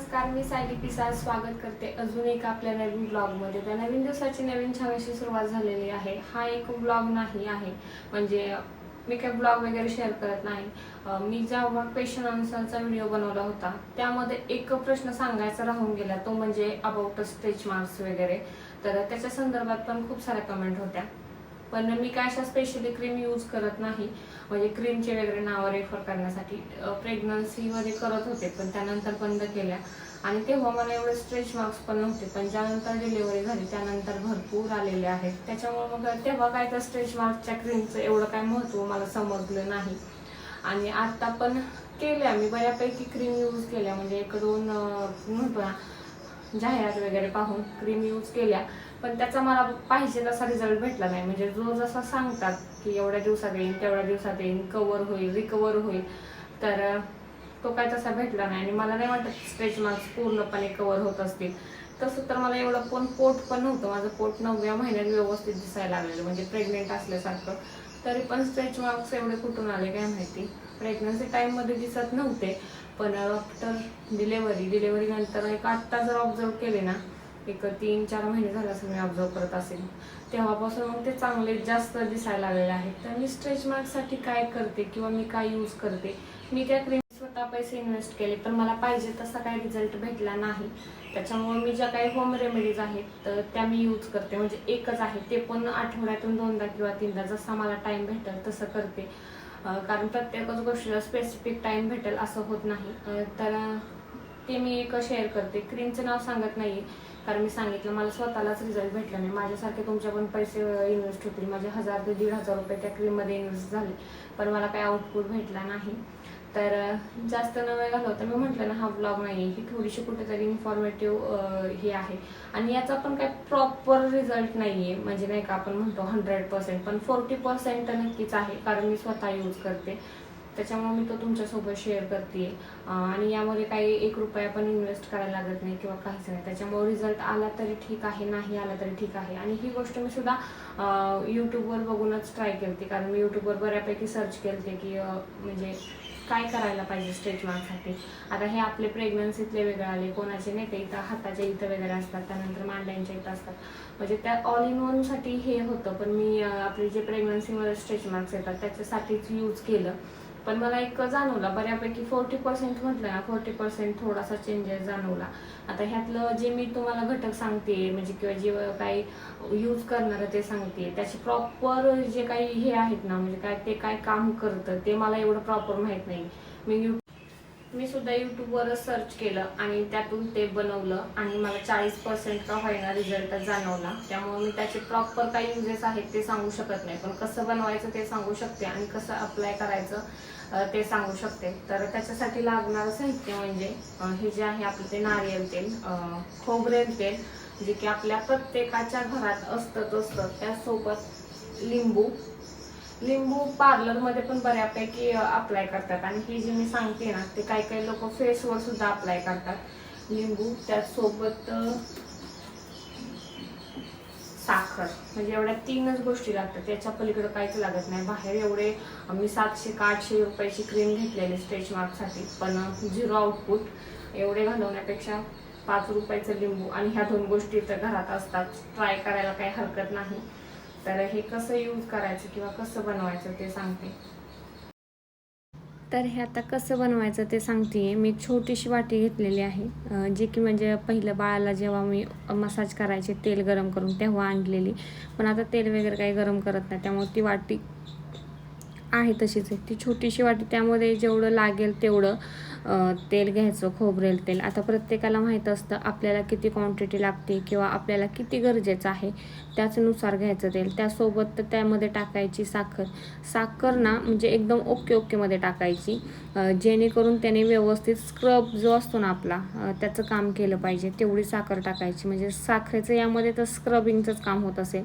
नमस्कार मी सायली पिसाळ. स्वागत करते अजून एक आपल्या नवीन ब्लॉगमध्ये. त्या नवीन दिवसाची नवीन छान अशी सुरुवात झालेली आहे. हा एक ब्लॉग नाही आहे. म्हणजे मी काही ब्लॉग वगैरे शेअर करत नाही. मी जेव्हा क्वेश्चन आन्सरचा व्हिडिओ बनवला होता त्यामध्ये एक प्रश्न सांगायचा राहून गेला. तो म्हणजे अबाउट स्ट्रेच मार्क्स वगैरे. तर त्याच्या संदर्भात पण खूप साऱ्या कमेंट होत्या. पण मी काय अशा स्पेशली क्रीम यूज करत नाही. म्हणजे क्रीमचे वगैरे नावं रेफर करण्यासाठी प्रेग्नन्सीमध्ये करत होते पण त्यानंतर बंद केल्या. आणि तेव्हा मला एवढे स्ट्रेच मार्क्स पण नव्हते पण ज्यानंतर डिलिव्हरी झाली त्यानंतर भरपूर आलेले आहेत. त्याच्यामुळे मग तेव्हा काय त्या स्ट्रेच मार्क्सच्या क्रीमचं एवढं काय महत्त्व मला समजलं नाही. आणि आत्ता पण केल्या मी बऱ्यापैकी क्रीम यूज केल्या. म्हणजे एक दोन म्हणतो ना जाहिरात वगैरे पाहून क्रीम यूज केल्या. पण त्याचा मला पाहिजे तसा रिझल्ट भेटला नाही. म्हणजे जो जसा सांगतात की एवढ्या दिवसात येईल तेवढ्या दिवसात येईल कवर होईल रिकवर होईल. तर तो काय तसा भेटला नाही. आणि मला नाही वाटत स्ट्रेच मार्क्स पूर्णपणे कवर होत असतील. तसं तर मला एवढं पण पोट पण नव्हतं. माझं पोट नवव्या महिन्यात व्यवस्थित दिसायला लागलेलं. म्हणजे प्रेग्नेंट असल्यासारखं. तरी पण स्ट्रेच मार्क्स एवढे कुठून आले काय माहिती? प्रेग्नन्सी टाईममध्ये दिसत नव्हते. पण आफ्टर डिलेवरी डिलेवरी नंतर एक आत्ता जर ऑब्झर्व केले ना एक तीन चार महिने झाले असं मी ऑब्झर्व करत असेल तेव्हापासून मग ते चांगले जास्त दिसायला लागलेले आहेत. तर मी स्ट्रेच मार्कसाठी काय करते किंवा मी काय यूज करते? मी त्या क्रीम स्वतः पैसे इन्व्हेस्ट केले पण मला पाहिजे तसा काही रिझल्ट भेटला नाही. त्याच्यामुळे मी ज्या काही होम रेमेडीज आहेत तर त्या मी यूज करते. म्हणजे एकच आहे ते पण आठवड्यातून दोनदा किंवा तीनदा जसा मला टाईम भेटेल तसं करते. कारण प्रत्येकच गोष्टीला स्पेसिफिक टाइम भेटेल असं होत नाही. तर ते मी एक शेअर करते. क्रीमचं नाव सांगत नाही कारण मी सांगितलं मला स्वतःलाच रिझल्ट भेटला नाही. माझ्यासारखे तुमच्या पण पैसे इन्व्हेस्ट होतील. माझे हजार ते दीड हजार रुपये त्या क्रीममध्ये इन्व्हेस्ट झाले. पण मला काही आउटपुट भेटला नाही. तर जास्त न वेळ घालवता मी म्हटलं ना हा ब्लॉग नाही. ही थोडीशी कुठेतरी इन्फॉर्मेटिव्ह हे आहे. आणि याचा पण काही प्रॉपर रिझल्ट नाही आहे म्हणजे नाही का आपण म्हणतो हंड्रेड पर्सेंट पण फोर्टी पर्सेंट नक्कीच आहे कारण मी स्वतः यूज करते. त्याच्यामुळे मी तो तुमच्यासोबत शेअर करते. आणि यामध्ये काही एक रुपया पण इन्व्हेस्ट करायला लागत नाही किंवा काहीच नाही. त्याच्यामुळे रिझल्ट आला तरी ठीक आहे नाही आला तरी ठीक आहे. आणि ही गोष्ट मी सुद्धा यूट्यूबवर बघूनच ट्राय केली कारण मी यूट्यूबवर बऱ्यापैकी सर्च केलते की म्हणजे काय करायला पाहिजे स्ट्रेच मार्कसाठी आता हे आपले प्रेग्नन्सीतले वेगळे आले कोणाचे नाही का इथं हाताच्या इथं वगैरे असतात त्यानंतर मांड्यांच्या इथं असतात. म्हणजे त्या ऑल इन वनसाठी हे होतं पण मी आपले जे प्रेग्नन्सीमध्ये स्ट्रेच मार्क्स येतात त्याच्यासाठीच यूज केलं. पण मला एक जाणवला बऱ्यापैकी फोर्टी पर्सेंट म्हटलं ना फोर्टी पर्सेंट थोडासा चेंजेस जाणवला. आता ह्यातलं जे मी तुम्हाला घटक सांगते म्हणजे किंवा जे काही यूज करणार ते सांगते त्याचे प्रॉपर जे काही हे आहेत ना म्हणजे काय ते काय काम करतं ते मला एवढं प्रॉपर माहीत नाही. मी यू मी सुद्धा यूट्यूबवरच सर्च केलं आणि त्यातून ते बनवलं आणि मला चाळीस पर्सेंट का होईना रिझल्ट जाणवला. त्यामुळे मी त्याचे प्रॉपर काय युजेस आहेत ते सांगू शकत नाही. पण कसं बनवायचं ते सांगू शकते आणि कसं अप्लाय करायचं ते सांगू शकते. तर त्याच्यासाठी लागणारं साहित्य म्हणजे हे जे आहे आपलं ते नारियल तेल खोबरेल तेल जे की आपल्या प्रत्येकाच्या घरात असतंच असतं त्यासोबत लिंबू लिंबू पार्लरमध्ये पण बऱ्यापैकी अप्लाय करतात. आणि हे जे मी सांगते ना ते काही काही लोक फेसवर सुद्धा अप्लाय करतात. लिंबू त्यासोबत साखर. म्हणजे एवढ्या तीनच गोष्टी लागतात. त्याच्या पलीकडे काहीच लागत नाही. बाहेर एवढे मी सातशे का आठशे रुपयाची क्रीम घेतलेली स्ट्रेच मार्कसाठी पण झिरो आउटपुट एवढे घालवण्यापेक्षा पाच रुपयाचं लिंबू. आणि ह्या दोन गोष्टी तर घरात असतात. ट्राय करायला काही हरकत नाही. तर हे कसं यूज करायचं किंवा कसं बनवायचं ते सांगते. तर हे आता कसं बनवायचं ते सांगते. मी छोटीशी वाटी घेतलेली आहे. जे की म्हणजे पहिलं बाळाला जेव्हा मी मसाज करायचे तेल गरम करून तेव्हा आणलेली. पण आता तेल वगैरे काही गरम करत नाही. त्यामुळे ती वाटी आहे तशीच आहे. ती छोटीशी वाटी त्यामध्ये जेवढं लागेल तेवढं तेल घ्यायचं खोबरेल तेल. आता प्रत्येकाला माहीत असतं आपल्याला किती क्वांटिटी लागते किंवा आपल्याला किती गरजेचं आहे त्याचनुसार घ्यायचं तेल. त्यासोबत तर त्यामध्ये टाकायची साखर. साखर ना म्हणजे एकदम ओके ओकेमध्ये टाकायची जेणेकरून त्याने व्यवस्थित स्क्रब जो असतो ना आपला त्याचं काम केलं पाहिजे. तेवढी साखर टाकायची. म्हणजे साखरेचं यामध्ये तर स्क्रबिंगचंच काम होत असेल.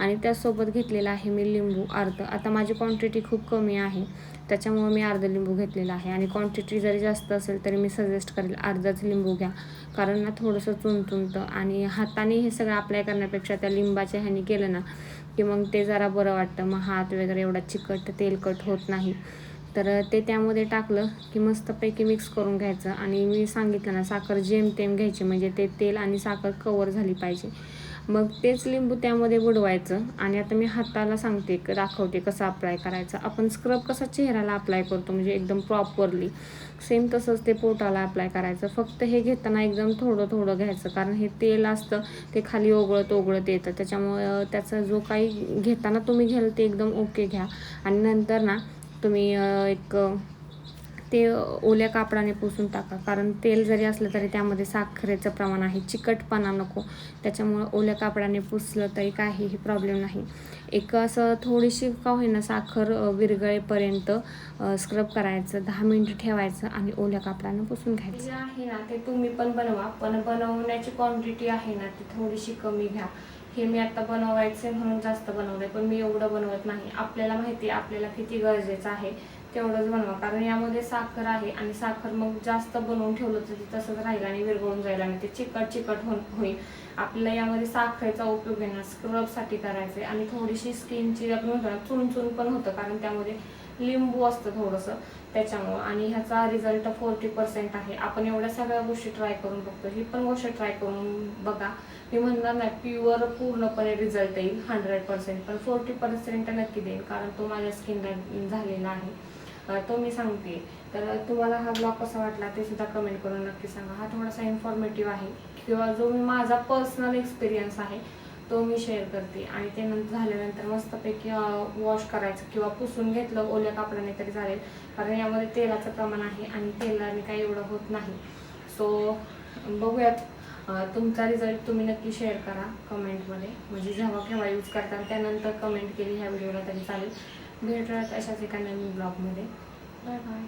आणि त्यासोबत घेतलेलं आहे मी लिंबू अर्ध. आता माझी क्वांटिटी खूप कमी आहे. त्याच्यामुळे मी अर्धा लिंबू घेतलेला आहे. आणि क्वांटिटी जरी जास्त असेल तरी मी सजेस्ट करेल अर्धाच लिंबू घ्या. कारण ना थोडंसं चुणचुणतं आणि हाताने हे सगळं अप्लाय करण्यापेक्षा त्या लिंबाच्या ह्याने केलं ना की मग ते जरा बरं वाटतं. मग हात वगैरे एवढा चिकट तेलकट होत नाही. तर ते त्यामध्ये टाकलं की मस्तपैकी मिक्स करून घ्यायचं. आणि मी सांगितलं ना साखर जेमतेम घ्यायची. म्हणजे ते तेल आणि साखर कवर झाली पाहिजे. मग तेच लिंबू त्यामध्ये बुडवायचं. आणि आता मी हाताला सांगते दाखवते कसं अप्लाय करायचं. आपण स्क्रब कसा चेहऱ्याला अप्लाय करतो म्हणजे एकदम प्रॉपरली सेम तसंच ते पोटाला अप्लाय करायचं. फक्त हे घेताना एकदम थोडं थोडं घ्यायचं. कारण हे तेल असतं ते खाली ओघळत ओघळत येतं. त्याच्यामुळं त्याचा जो काही घेताना तुम्ही घ्याल ते एकदम ओके घ्या. आणि नंतर ना तुम्ही एक ते ओल्या कापडाने पुसून टाका. कारण तेल जरी असलं तरी त्यामध्ये साखरेचं प्रमाण आहे. चिकटपणा नको. त्याच्यामुळं ओल्या कापडाने पुसलं तरी काहीही प्रॉब्लेम नाही. एक असं थोडीशी का होईना साखर विरगळेपर्यंत स्क्रब करायचं दहा मिनटं ठेवायचं आणि ओल्या कापडाने पुसून घ्यायचं. आहे ना ते तुम्ही पण बनवा. पण बनवण्याची क्वांटिटी आहे ना ती थोडीशी कमी घ्या. हे मी आता बनवायचे म्हणून जास्त बनवलंय पण मी एवढं बनवत नाही. आपल्याला माहिती आहे आपल्याला किती गरजेचं आहे तेवढंच बनवा. कारण यामध्ये साखर आहे आणि साखर मग जास्त बनवून ठेवलं तर ते तसंच राहील आणि विरघळून जाईल आणि ते चिकट चिकट होऊन होईल. आपल्याला यामध्ये साखरेचा उपयोग आहे ना स्क्रबसाठी करायचा आहे आणि थोडीशी स्किनची आपण म्हणतो ना चुनचुन पण होतं कारण त्यामध्ये लिंबू असतं थोडंसं त्याच्यामुळं. आणि ह्याचा रिझल्ट फोर्टी पर्सेंट आहे. आपण एवढ्या सगळ्या गोष्टी ट्राय करून बघतो. ही पण गोष्ट ट्राय करून बघा. मी म्हणणार नाही प्युअर पूर्णपणे रिझल्ट येईल हंड्रेड पर्सेंट पण फोर्टी पर्सेंट नक्की देईल कारण तो माझ्या स्किनला झालेला आहे. तो मी सांगते तर तुम्हाला हा ब्लॉग कसा वाटला ते सुद्धा कमेंट करून नक्की सांगा. हा थोडासा इन्फॉर्मेटिव्ह आहे. किंवा जो मी माझा पर्सनल एक्सपिरियन्स आहे तो मी शेअर करते. आणि ते नंतर झाल्यानंतर मस्तपैकी वॉश करायचं किंवा पुसून घेतलं ओल्या कापडाने तरी चालेल. कारण यामध्ये तेलाचं प्रमाण आहे आणि तेलाने काही एवढं होत नाही. सो बघूयात. तुमचा रिझल्ट तुम्ही नक्की शेअर करा कमेंटमध्ये म्हणजे जेव्हा केव्हा यूज करता त्यानंतर कमेंट केली ह्या व्हिडिओला तरी चालेल. भेटूयात अशाच एका नवीन ब्लॉगमध्ये बाय बाय